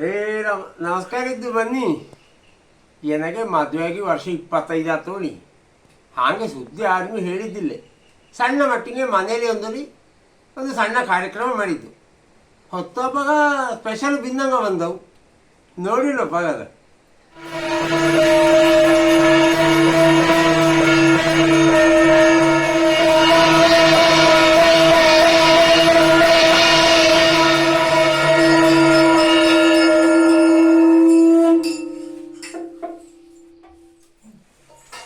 ಏ, ನಮ- ನಮಸ್ಕಾರ ಇದ್ದು ಬನ್ನಿ. ನನಗೆ ಮದುವೆಯಾಗಿ ವರ್ಷ ಇಪ್ಪತ್ತೈದು ಆತೋಳಿ ಹಾಗೆ ಸುದ್ದಿ ಯಾರಿಗೂ ಹೇಳಿದ್ದಿಲ್ಲ. ಸಣ್ಣ ಮಟ್ಟಿಗೆ ಮನೇಲಿ ರೀ ಒಂದು ಸಣ್ಣ ಕಾರ್ಯಕ್ರಮ ಮಾಡಿದ್ದು. ಹೊತ್ತೊಬ್ಬಗ ಸ್ಪೆಷಲ್ ಬಿಂದಂಗ ಬಂದವು. ನೋಡಿಲ್ಲಪ್ಪ ಅದು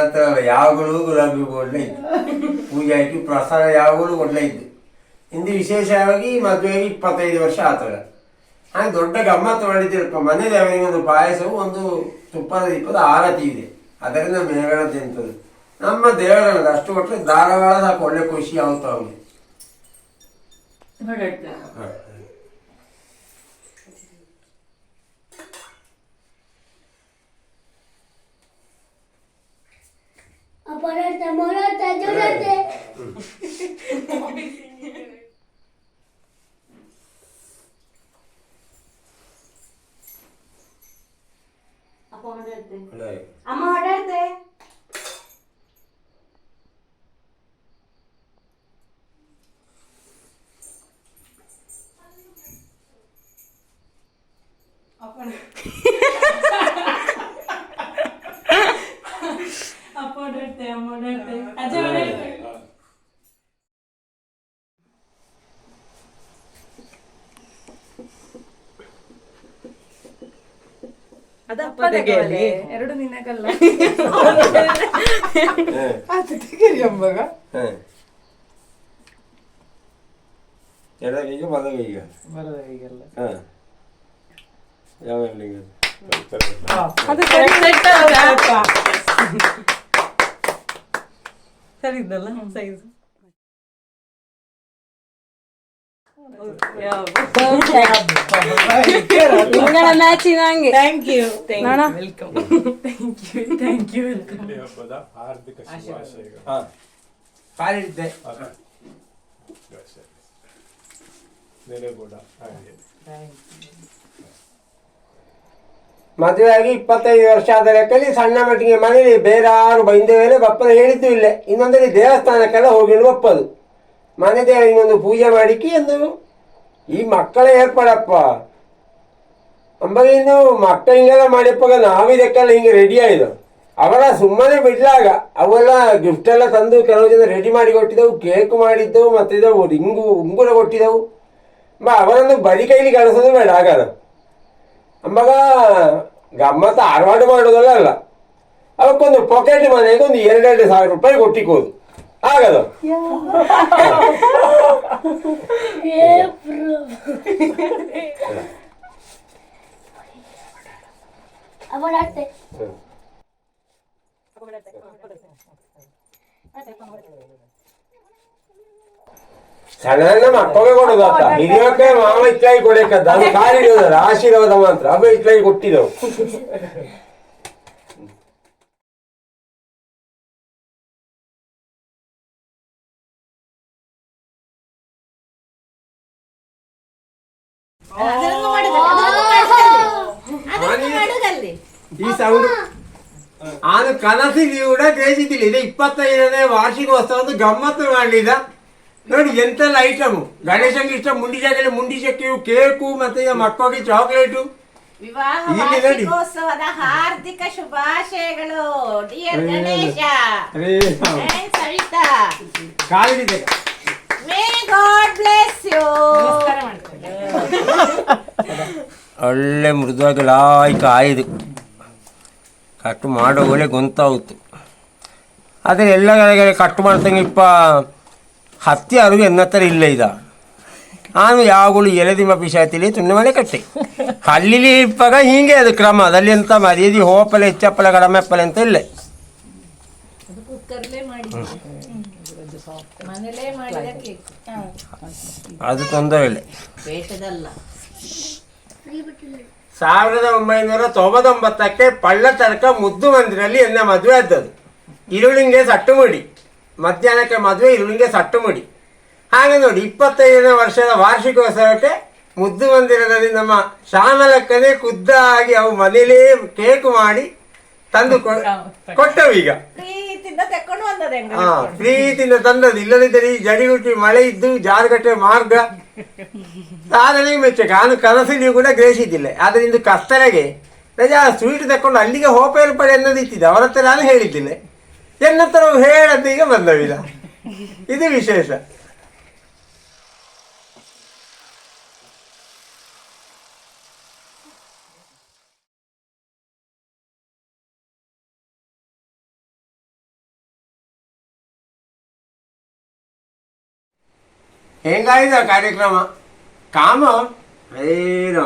ಅಂತ ಯಾವಾಗಲೂ ಗುಲಾಬಿ ಒಳ್ಳೆ ಇತ್ತು ಪೂಜೆ ಆಯ್ತು ಪ್ರಸಾದ ಯಾವಾಗಲೂ ಒಳ್ಳೆ ಇತ್ತು ಇಂದು ವಿಶೇಷವಾಗಿ ಮದುವೆಗೆ ಇಪ್ಪತ್ತೈದು ವರ್ಷ ಆತದ. ಹಾಗೆ ದೊಡ್ಡ ಗಮ್ಮತ್ತು ಮಾಡಿದ್ದೀರಪ್ಪ ಮನೇಲಿ ಅವನಿಗೆ ಒಂದು ಪಾಯಸವು ಒಂದು ತುಪ್ಪದ ದೀಪದ ಆರತಿ ಇದೆ. ಅದರಿಂದ ಮೇಘನ ತಿಂತದೆ. ನಮ್ಮ ದೇವರಲ್ಲ ಅಷ್ಟು ಕೊಟ್ಟರೆ ಧಾರವಾಡ ಸಾಕು ಒಳ್ಳೆ ಖುಷಿ ಆಗುತ್ತೆ ಅವನಿಗೆ. ಹ. Aparata, morata, llorate. ಅಪ್ಪ ಹೊರಡ್ತೆ ಒಳ್ಳೆ. ಅಮ್ಮ ಅಪ್ಪ ಅಮ್ಮ ಅಜ್ಜ ಅದಪ್ಪ ತೆಗೆಯಲಿ. ಎರಡು ನಿನ್ನಗಲ್ಲ ಹ. ಅದು ತೆಗೆಯಲಿ ಅಂಬಾಗ ಹ. ಎಡಗೈಗೆ ಬಲಗೈಗೆ ಬರದ ಈಗೆಲ್ಲ ಹ. ಯಾವ? ಅದು ಸರಿ ಇದ್ದಲ್ಲ ಸೈಜ್ ನಿಂಗಳ ಮ್ಯಾಚಿನ ಹಂಗೆ ಥ್ಯಾಂಕ್ ಯು ನೋಡ. Welcome thank you thank you welcome ಈ ಹಬ್ಬದ ಹಾರ್ದಿಕ ಶುಭಾಶಯಗಳು ಹ. ಕಾಲಿಡ್ದೆ ನೆನೆಗೂಡ ಹಾಗೆ ಆಗಿ ಇಪ್ಪತ್ತೈದು ವರ್ಷ ಆದ ಲೆಕ್ಕಲ್ಲಿ ಸಣ್ಣ ಮಟ್ಟಿಗೆ ಮನೆಯಲ್ಲಿ ಬೇರೆ ಯಾರು ಬೈಂದೇವೇನೆ ಬಪ್ಪದ ಹೇಳಿದ್ದು ಇಲ್ಲ. ಇನ್ನೊಂದಲ್ಲಿ ದೇವಸ್ಥಾನಕ್ಕೆಲ್ಲ ಹೋಗಿ ಒಪ್ಪದು. ಮನೆ ದೇವ ಇನ್ನೊಂದು ಪೂಜೆ ಮಾಡಿಕ್ಕಿ ಎಂದು ಈ ಮಕ್ಕಳ ಏರ್ಪಾಡಪ್ಪ. ಅಂಬಲಿಂದು ಮಕ್ಕಳ ಹಿಂಗೆಲ್ಲ ಮಾಡಿಪ್ಪಾಗ ನಾವು ಇದಕ್ಕೆಲ್ಲ ಹಿಂಗೆ ರೆಡಿ ಆಯಿತು ಅವರ ಸುಮ್ಮನೆ ಬಿಡ್ಲಾಗ. ಅವೆಲ್ಲ ಗಿಫ್ಟ್ ಎಲ್ಲ ತಂದು ಕೆಲವು ಜನ ರೆಡಿ ಮಾಡಿ ಕೊಟ್ಟಿದ್ದೆವು ಕೇಕ್ ಮಾಡಿದ್ದೆವು ಮತ್ತೆ ಇದವು ರಿಂಗು ಉಂಗುರ ಕೊಟ್ಟಿದ್ದೆವು. ಬಾ, ಅವರನ್ನು ಬರಿ ಕೈಲಿ ಕಳಿಸೋದು ಬೇಡ ಆಗಲ್ಲ ಅಂಬಾಗ ಗಮ್ಮತ್ತ ಆರ್ವಾಡು ಮಾಡೋದಲ್ಲ ಅಲ್ಲ. ಅವಕ್ಕೊಂದು ಪಾಕೆಟ್ ಮನೆಗೆ ಒಂದು ಎರಡೆರಡು ಸಾವಿರ ರೂಪಾಯಿ ಕೊಟ್ಟಿಕ್ಕೋದು. ಆಗದು. ಸಣ್ಣ ಮಕ್ಕಳಿಗೆ ಕೊಡೋದು ಹಿರಿಯಕ್ಕೆ ಮಾವ ಇಟ್ಲಾಗಿ ಕೊಡಕ್ಕಂತ ಅದು ಕಾಲಿಡೋದಲ್ಲ ಆಶೀರ್ವಾದ ಮಾತ್ರ. ಅವ ಇಟ್ಲಾಗಿ ಕೊಟ್ಟಿದ್ದವು. ಈ ಸೌಂಡ್ ಅದು ಕನಸಿಗೆ ಕೂಡ ಇದು ಇಪ್ಪತ್ತೈದನೇ ವಾರ್ಷಿಕೋತ್ಸವದ ಗಮ್ಮತ್ತು ಮಾಡಲಿದ ನೋಡಿ ಎಂತೆಲ್ಲ ಐಟಮ್ ಗಣೇಶಂಗೆ ಇಷ್ಟ ಮುಂಡಿ ಜಾಗಲಿ ಮುಂಡಿ ಚಕ್ಕಿಯು ಕೇಕು ಮತ್ತೆ ಈಗ ಮಕ್ಕಳಿಗೆ ಚಾಕ್ಲೇಟು ವಿವಾಹ ಇಲ್ಲಿ ನೋಡಿ. ವಾರ್ಷಿಕೋತ್ಸವದ ಹಾರ್ದಿಕ ಶುಭಾಶಯಗಳು. ಡಿಯರ್ ಗಣೇಶ. ಅರೇ And ಸವಿತಾ. ಕಾಲಿಡಿದೆ ಮೇ ಗಾಡ್ ಬ್ಲೆಸ್ ಯು ಒಳ್ಳೆ ಮೃದುವಾಗಿ ಲಾಯ್ಕ ಆಯ್ದು ಕಟ್ ಮಾಡೋ ಒಳ್ಳೆ ಗೊಂತಾವುತ್ತು ಅದೇ ಎಲ್ಲ ಕಡೆಗೆ ಕಟ್ಟು ಮಾಡ್ತಂಗೆ ಇಪ್ಪ ಹತ್ತಿ ಅರಿವು ಎನ್ನತ್ತರ ಇಲ್ಲ ಇದ. ನಾನು ಯಾವಾಗಲೂ ಎಲೆದಿಮ ಪಿಶಾತಿಲಿ ತುಂಡು ಮನೆ ಕಟ್ಟೆ. ಅಲ್ಲಿ ಇಪ್ಪಾಗ ಹೀಗೆ ಅದು ಕ್ರಮ. ಅದಲ್ಲಿ ಎಂತ ಮರ್ಯಾದಿ ಹೋಪಲೆ ಹೆಚ್ಚಪ್ಪಲೆ ಗಡಮೆಪ್ಪಲೆ ಅಂತ ಇಲ್ಲ. ಅದು ತೊಂದರೆ ಇಲ್ಲ. ಸಾವಿರದ ಒಂಬೈನೂರ ತೊಂಬತ್ತೊಂಬತ್ತಕ್ಕೆ ಪಳ್ಳ ತನಕ ಮುದ್ದು ಮಂದಿರಲ್ಲಿ ಎನ್ನ ಮದುವೆ ಆದದ್ದು. ಈರುಳ್ಳಿಂಗೆ ಸಟ್ಟು ಮುಡಿ. ಮಧ್ಯಾಹ್ನಕ್ಕೆ ಮದುವೆ ಈರುಳ್ಳಿಂಗೆ ಸಟ್ಟು ಮುಡಿ ಹಾಗೆ ನೋಡಿ ಇಪ್ಪತ್ತೈದನೇ ವರ್ಷದ ವಾರ್ಷಿಕೋತ್ಸವಕ್ಕೆ ಮುದ್ದು ಮಂದಿರದಲ್ಲಿ ನಮ್ಮ ಶಾಮಲಕ್ಕನೇ ಖುದ್ದಾಗಿ ಅವು ಮನೇಲೇ ಕೇಕು ಮಾಡಿ ತಂದು ಕೊ- ಕೊಟ್ಟವು ಈಗ. ಪ್ರೀತಿಯಿಂದ ಹಾ ತಂದದ್ದು. ಇಲ್ಲದಿದ್ದರೆ ಈ ಜಡಿಗುಟ್ಟಿ ಮಳೆ ಇದ್ದು ಜಾರುಗಟ್ಟೆ ಮಾರ್ಗ. ಸಾಧನೆ ಮೆಚ್ಚ ನಾನು ಕನಸಿನಿಯೂ ಕೂಡ ಗ್ರಹಿಸಿದ್ದಿಲ್ಲ ಆದರೆ ಇಂದು ಕಸ್ತಲೆಗೆ ರಜಾ ಸ್ವೀಟ್ ತಕೊಂಡು ಅಲ್ಲಿಗೆ ಹೋಪೇರ್ಪಡೆ ಅನ್ನೋದು ಇತ್ತಿದ್ದೆ ಅವರ ಹತ್ರ ನಾನು ಹೇಳಿದ್ದಿಲ್ಲ ಎನ್ನ ಹತ್ರ ಹೇಳದ್ದು ಈಗ ಬಂದವಿಲ್ಲ ಇದು ವಿಶೇಷ. ಹೆಂಗಾಯ್ತು ಆ ಕಾರ್ಯಕ್ರಮ? ಕಾಮ? ಏನೋ.